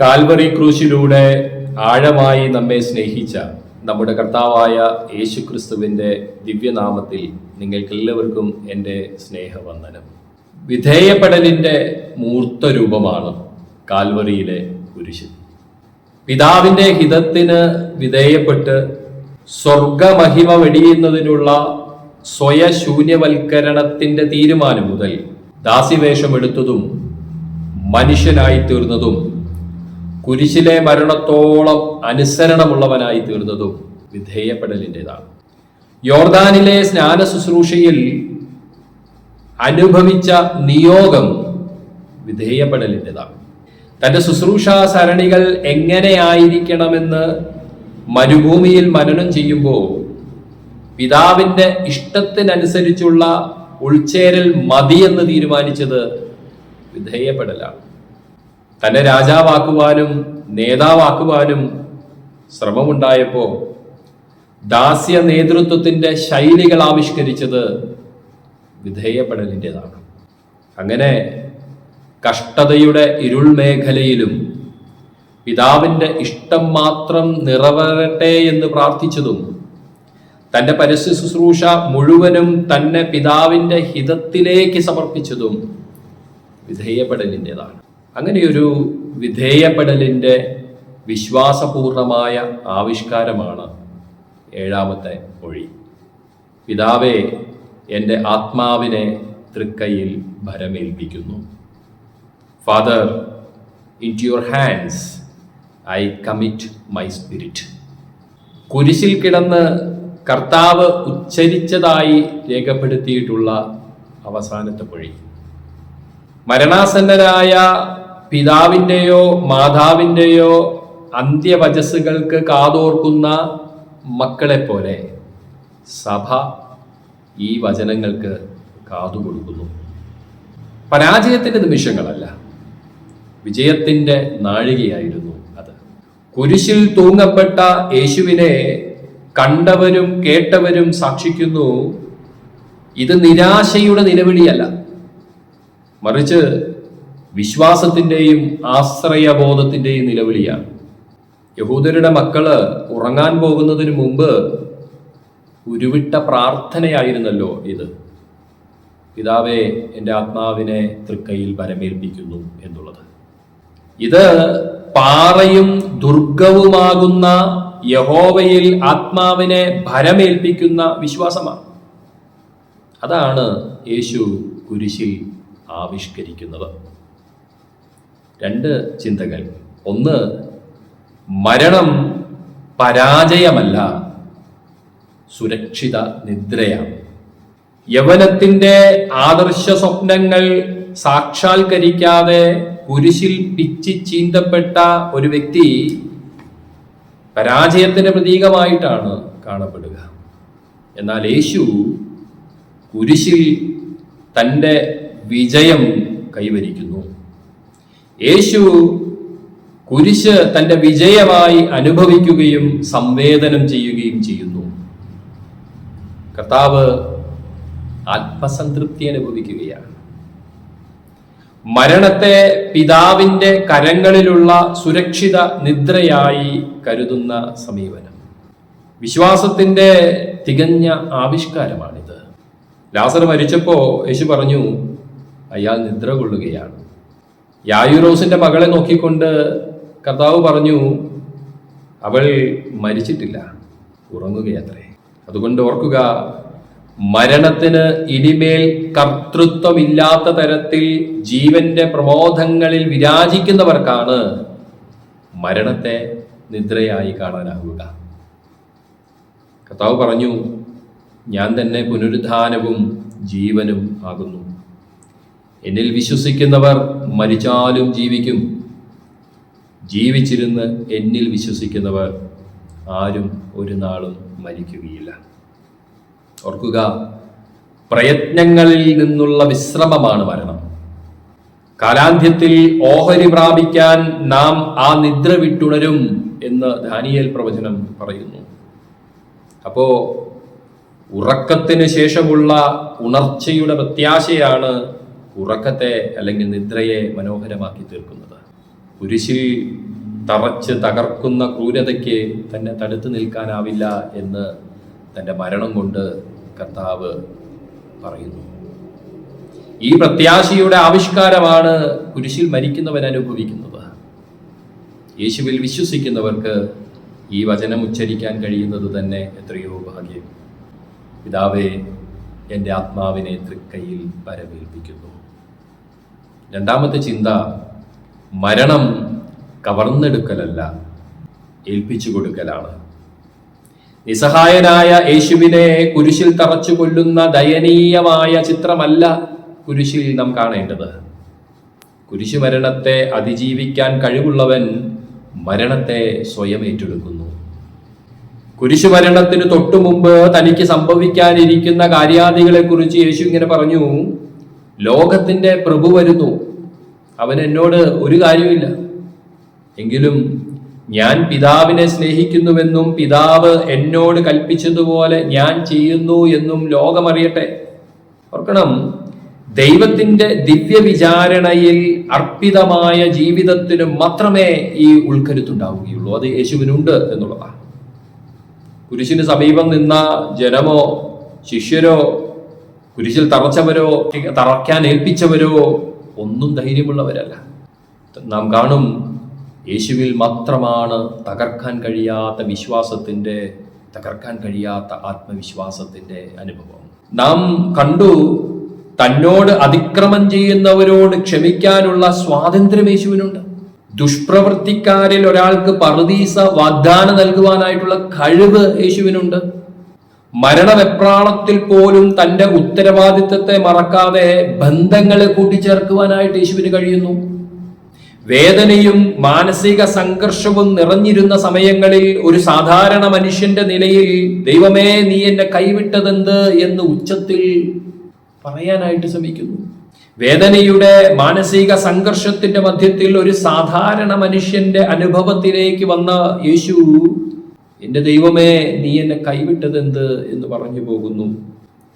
Calvary ക്രൂശിലൂടെ ആഴമായി നമ്മെ സ്നേഹിച്ച നമ്മുടെ കർത്താവായ യേശുക്രിസ്തുവിന്റെ ദിവ്യനാമത്തിൽ നിങ്ങൾക്കെല്ലാവർക്കും എന്റെ സ്നേഹവന്ദനം. വിധേയപ്പെടലിന്റെ മൂർത്ത രൂപമാണ് കാൽവറിയിലെ കുരിശ്. പിതാവിന്റെ ഹിതത്തിന് വിധേയപ്പെട്ട് സ്വർഗമഹിമ വെടിയുന്നതിനുള്ള സ്വയശൂന്യവൽക്കരണത്തിന്റെ തീരുമാനം മുതൽ ദാസിവേഷമെടുത്തതും മനുഷ്യനായി തീർന്നതും കുരിശിലെ മരണത്തോളം അനുസരണമുള്ളവനായി തീർന്നതും വിധേയപ്പെടലിന്റെതാണ്. യോർദാനിലെ സ്നാന ശുശ്രൂഷയിൽ അനുഭവിച്ച നിയോഗം വിധേയപ്പെടലിന്റെതാണ്. തന്റെ ശുശ്രൂഷാ സരണികൾ എങ്ങനെയായിരിക്കണമെന്ന് മരുഭൂമിയിൽ മനനം ചെയ്യുമ്പോൾ പിതാവിന്റെ ഇഷ്ടത്തിനനുസരിച്ചുള്ള ഉൾച്ചേരൽ മതിയെന്ന് തീരുമാനിച്ചത് വിധേയപ്പെടലാണ്. തന്നെ രാജാവാക്കുവാനും നേതാവാക്കുവാനും ശ്രമമുണ്ടായപ്പോൾ ദാസ്യ നേതൃത്വത്തിന്റെ ശൈലികൾ ആവിഷ്കരിച്ചത് വിധേയപ്പെടലിന്റെതാണ് അങ്ങനെ കഷ്ടതയുടെ ഇരുൾ മേഖലയിലും പിതാവിന്റെ ഇഷ്ടം മാത്രം നിറവേറട്ടെ എന്ന് പ്രാർത്ഥിച്ചതും തന്റെ പരസ്യ ശുശ്രൂഷ മുഴുവനും തന്നെ പിതാവിന്റെ ഹിതത്തിലേക്ക് സമർപ്പിച്ചതും വിധേയപ്പെടലിന്റെതാണ് അങ്ങനെയൊരു വിധേയപ്പെടലിന്റെ വിശ്വാസപൂർണമായ ആവിഷ്കാരമാണ് ഏഴാമത്തെ മൊഴി പിതാവേ എന്റെ ആത്മാവിനെ തൃക്കൈയിൽ ഭരമേൽപ്പിക്കുന്നു. Father in to your hands I commit my spirit കുരിശിൽ കിടന്ന് കർത്താവ് ഉച്ചരിച്ചതായി രേഖപ്പെടുത്തിയിട്ടുള്ള അവസാനത്തെ മൊഴി മരണാസന്നരായ പിതാവിന്റെയോ മാതാവിന്റെയോ അന്ത്യവചസ്സുകൾക്ക് കാതോർക്കുന്ന മക്കളെപ്പോലെ സഭ ഈ വചനങ്ങൾക്ക് കാതുകൊടുക്കുന്നു. പരാജയത്തിന്റെ നിമിഷങ്ങളല്ല വിജയത്തിന്റെ നാഴികയായിരുന്നു അത്. കുരിശിൽ തൂങ്ങപ്പെട്ട യേശുവിനെ കണ്ടവരും കേട്ടവരും സാക്ഷിക്കുന്നു ഇത് നിരാശയുടെ നിലവിളിയല്ല. മറിച്ച് വിശ്വാസത്തിന്റെയും ആശ്രയബോധത്തിന്റെയും നിലവിളിയാണ്. യഹൂദരുടെ മക്കൾ ഉറങ്ങാൻ പോകുന്നതിന് മുമ്പ് ഉരുവിട്ട പ്രാർത്ഥനയായിരുന്നല്ലോ ഇത്. പിതാവേ എന്റെ ആത്മാവിനെ തൃക്കൈയിൽ വരമേൽപ്പിക്കുന്നു എന്നുള്ളത്. ഇത് പാറയും ദുർഗവുമാകുന്ന യഹോവയിൽ ആത്മാവിനെ ഭരമേൽപ്പിക്കുന്ന വിശ്വാസമാണ്. അതാണ് യേശു കുരിശിൽ ആവിഷ്കരിക്കുന്നത്. രണ്ട് ചിന്തകൾ. ഒന്ന് മരണം പരാജയമല്ല സുരക്ഷിത നിദ്രയാണ്. യവനത്തിന്റെ ആദർശ സ്വപ്നങ്ങൾ സാക്ഷാത്കരിക്കാതെ കുരിശിൽ പിച്ചി ചീന്തപ്പെട്ട ഒരു വ്യക്തി പരാജയത്തിന്റെ പ്രതീകമായിട്ടാണ് കാണപ്പെടുക. എന്നാൽ യേശു കുരിശിൽ തന്റെ വിജയം കൈവരിക്കുന്നു. യേശു കുരിശ് തന്റെ വിജയമായി അനുഭവിക്കുകയും സംവേദനം ചെയ്യുകയും ചെയ്യുന്നു. കർത്താവ് ആത്മസംതൃപ്തി അനുഭവിക്കുകയാണ്. മരണത്തെ പിതാവിന്റെ കരങ്ങളിലുള്ള സുരക്ഷിത നിദ്രയായി കരുതുന്ന സമീപനം. വിശ്വാസത്തിന്റെ തികഞ്ഞ ആവിഷ്കാരമാണിത്. ലാസർ മരിച്ചപ്പോൾ യേശു പറഞ്ഞു അയാൾ നിദ്ര കൊള്ളുകയാണ്. യായുറോസിന്റെ മകളെ നോക്കിക്കൊണ്ട് കർത്താവ് പറഞ്ഞു അവൾ മരിച്ചിട്ടില്ല. ഉറങ്ങുകയത്രേ. അതുകൊണ്ട് ഓർക്കുക മരണത്തിന് ഇനിമേൽ കർത്തൃത്വമില്ലാത്ത തരത്തിൽ ജീവന്റെ പ്രമോദങ്ങളിൽ വിരാജിക്കുന്നവർക്കാണ് മരണത്തെ നിദ്രയായി കാണാനാവുക. കർത്താവ് പറഞ്ഞു ഞാൻ തന്നെ പുനരുദ്ധാനവും ജീവനും ആകുന്നു. എന്നിൽ വിശ്വസിക്കുന്നവർ മരിച്ചാലും ജീവിക്കും. ജീവിച്ചിരുന്ന് എന്നിൽ വിശ്വസിക്കുന്നവർ ആരും ഒരു നാളും മരിക്കുകയില്ല. ഓർക്കുക പ്രയത്നങ്ങളിൽ നിന്നുള്ള വിശ്രമമാണ് മരണം. കാലാന്ത്യത്തിൽ ഓഹരി പ്രാപിക്കാൻ നാം ആ നിദ്ര വിട്ടുണരും എന്ന് ദാനിയേൽ പ്രവചനം പറയുന്നു. അപ്പോ ഉറക്കത്തിന് ശേഷമുള്ള ഉണർച്ചയുടെ പ്രത്യാശയാണ് ഉറക്കത്തെ അല്ലെങ്കിൽ നിദ്രയെ മനോഹരമാക്കി തീർക്കുന്നത്. കുരിശിൽ തറച്ച് തകർക്കുന്ന ക്രൂരതയ്ക്ക് തന്നെ തടുത്തു നിൽക്കാനാവില്ല എന്ന് തന്റെ മരണം കൊണ്ട് കർത്താവ് പറയുന്നു. ഈ പ്രത്യാശയുടെ ആവിഷ്കാരമാണ് കുരിശിൽ മരിക്കുന്നവൻ അനുഭവിക്കുന്നത്. യേശുവിൽ വിശ്വസിക്കുന്നവർക്ക് ഈ വചനം ഉച്ചരിക്കാൻ കഴിയുന്നത് തന്നെ എത്രയോ ഭാഗ്യം. പിതാവേ എന്റെ ആത്മാവിനെ തൃക്കൈയിൽ പരമേൽപ്പിക്കുന്നു. രണ്ടാമത്തെ ചിന്ത മരണം കവർന്നെടുക്കലല്ല ഏൽപ്പിച്ചു കൊടുക്കലാണ് നിസ്സഹായനായ യേശുവിനെ കുരിശിൽ തറച്ചു കൊല്ലുന്ന ദയനീയമായ ചിത്രമല്ല കുരിശിൽ നാം കാണേണ്ടത്. കുരിശു മരണത്തെ അതിജീവിക്കാൻ കഴിവുള്ളവൻ മരണത്തെ സ്വയം ഏറ്റെടുക്കുന്നു കുരിശു മരണത്തിന് തൊട്ടു മുമ്പ് തനിക്ക് സംഭവിക്കാനിരിക്കുന്ന കാര്യാദികളെ കുറിച്ച് യേശു ഇങ്ങനെ പറഞ്ഞു ലോകത്തിന്റെ പ്രഭു വരുന്നു. അവൻ എന്നോട് ഒരു കാര്യമില്ല എങ്കിലും ഞാൻ പിതാവിനെ സ്നേഹിക്കുന്നുവെന്നും പിതാവ് എന്നോട് കൽപ്പിച്ചതുപോലെ ഞാൻ ചെയ്യുന്നു എന്നും ലോകമറിയട്ടെ. ഓർക്കണം ദൈവത്തിന്റെ ദിവ്യ വിചാരണയിൽ അർപ്പിതമായ ജീവിതത്തിന് മാത്രമേ ഈ ഉൾക്കരുത്തുണ്ടാവുകയുള്ളൂ. അത് യേശുവിനുണ്ട് എന്നുള്ളതാണ്. കുരിശിന് സമീപം നിന്ന ജനമോ ശിഷ്യരോ കുരിശിൽ തറച്ചവരോ തറയ്ക്കാൻ ഏൽപ്പിച്ചവരോ ഒന്നും ധൈര്യമുള്ളവരല്ല. നാം കാണും യേശുവിൽ മാത്രമാണ് തകർക്കാൻ കഴിയാത്ത വിശ്വാസത്തിന്റെ തകർക്കാൻ കഴിയാത്ത ആത്മവിശ്വാസത്തിന്റെ അനുഭവം. നാം കണ്ടു തന്നോട് അതിക്രമം ചെയ്യുന്നവരോട് ക്ഷമിക്കാനുള്ള സ്വാതന്ത്ര്യം യേശുവിനുണ്ട്. ദുഷ്പ്രവൃത്തിക്കാരിൽ ഒരാൾക്ക് പറുദീസ വാഗ്ദാനം നൽകുവാനായിട്ടുള്ള കഴിവ് യേശുവിനുണ്ട്. മരണവെപ്രാളത്തിൽ പോലും തന്റെ ഉത്തരവാദിത്തത്തെ മറക്കാതെ ബന്ധങ്ങളെ കൂട്ടിച്ചേർക്കുവാനായിട്ട് യേശുവിന് കഴിയുന്നു. വേദനയും മാനസിക സംഘർഷവും നിറഞ്ഞിരുന്ന സമയങ്ങളിൽ ഒരു സാധാരണ മനുഷ്യന്റെ നിലയിൽ ദൈവമേ നീ എന്നെ കൈവിട്ടതെന്ത് എന്ന് ഉച്ചത്തിൽ പറയാനായിട്ട് ശ്രമിക്കുന്നു. വേദനയുടെ മാനസിക സംഘർഷത്തിന്റെ മധ്യത്തിൽ ഒരു സാധാരണ മനുഷ്യന്റെ അനുഭവത്തിലേക്ക് വന്ന യേശു എന്റെ ദൈവമേ നീ എന്നെ കൈവിട്ടതെന്ത്? എന്ന് പറഞ്ഞു പോകുന്നു.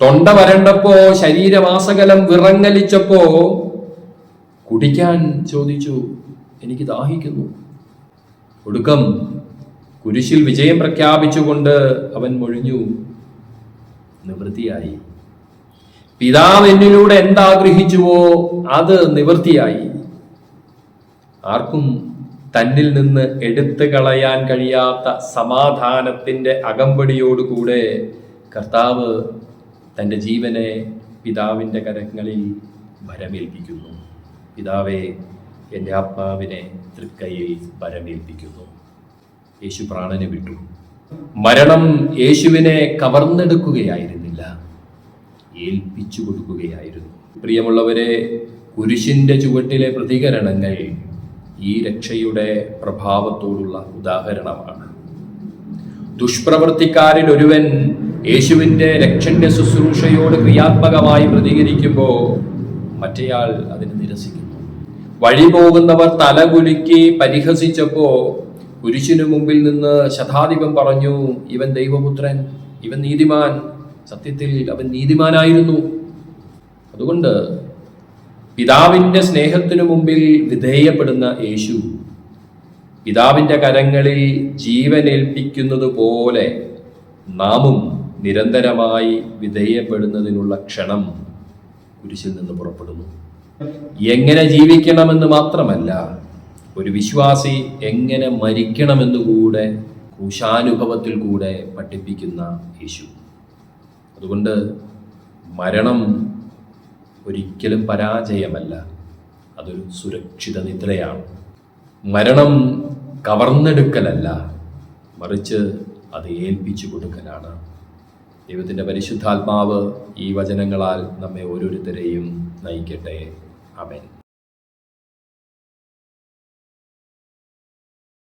തൊണ്ട വരണ്ടപ്പോ ശരീരമാസകലം വിറങ്ങലിച്ചപ്പോ കുടിക്കാൻ ചോദിച്ചു എനിക്ക് ദാഹിക്കുന്നു. ഒടുക്കം കുരിശിൽ വിജയം പ്രഖ്യാപിച്ചുകൊണ്ട് അവൻ മൊഴിഞ്ഞു നിവൃത്തിയായി. പിതാവ് എന്നിലൂടെ എന്താഗ്രഹിച്ചുവോ അത് നിവൃത്തിയായി. ആർക്കും തന്നിൽ നിന്ന് എടുത്തു കളയാൻ കഴിയാത്ത സമാധാനത്തിന്റെ അകമ്പടിയോടുകൂടെ കർത്താവ് തന്റെ ജീവനെ പിതാവിന്റെ കരങ്ങളിൽ ഭരമേൽപ്പിക്കുന്നു പിതാവെ എന്റെ ആത്മാവിനെ തൃക്കൈയിൽ ഭരമേൽപ്പിക്കുന്നു യേശു പ്രാണനെ വിട്ടു. മരണം യേശുവിനെ കവർന്നെടുക്കുകയായിരുന്നില്ല. ഏൽപ്പിച്ചു കൊടുക്കുകയായിരുന്നു. പ്രിയമുള്ളവരെ കുരിശിന്റെ ചുവട്ടിലെ പ്രതികരണങ്ങൾ ഈ രക്ഷയുടെ പ്രഭാവത്തോടുള്ള ഉദാഹരണമാണ്. ദുഷ്പ്രവൃത്തിക്കാരിൽ ഒരുവൻ യേശുവിന്റെ രക്ഷന്റെ ശുശ്രൂഷയോട് ക്രിയാത്മകമായി പ്രതികരിക്കുമ്പോൾ മറ്റേയാൾ അതിനെ നിരസിക്കുന്നു. വഴി പോകുന്നവർ തലകുലുക്കി പരിഹസിച്ചപ്പോ കുരിശിനു മുമ്പിൽ നിന്ന് ശതാധിപം പറഞ്ഞു ഇവൻ ദൈവപുത്രൻ ഇവൻ നീതിമാൻ സത്യത്തിൽ അവൻ നീതിമാനായിരുന്നു. അതുകൊണ്ട് പിതാവിന്റെ സ്നേഹത്തിനു മുമ്പിൽ വിധേയപ്പെടുന്ന യേശു പിതാവിന്റെ കരങ്ങളിൽ ജീവനേൽപ്പിക്കുന്നത് പോലെ നാമും നിരന്തരമായി വിധേയപ്പെടുന്നതിനുള്ള ക്ഷണം കുരിശിൽ നിന്ന് പുറപ്പെടുന്നു. എങ്ങനെ ജീവിക്കണമെന്ന് മാത്രമല്ല ഒരു വിശ്വാസി എങ്ങനെ മരിക്കണമെന്നുകൂടെ ക്രൂശാനുഭവത്തിൽ കൂടെ പഠിപ്പിക്കുന്ന യേശു. അതുകൊണ്ട് മരണം ഒരിക്കലും പരാജയമല്ല. അതൊരു സുരക്ഷിത നിദ്രയാണ്. മരണം കവർന്നെടുക്കലല്ല മറിച്ച് അത് ഏൽപ്പിച്ചു കൊടുക്കലാണ്. ദൈവത്തിന്റെ പരിശുദ്ധാത്മാവ് ഈ വചനങ്ങളാൽ നമ്മെ ഓരോരുത്തരെയും നയിക്കട്ടെ. അമേൻ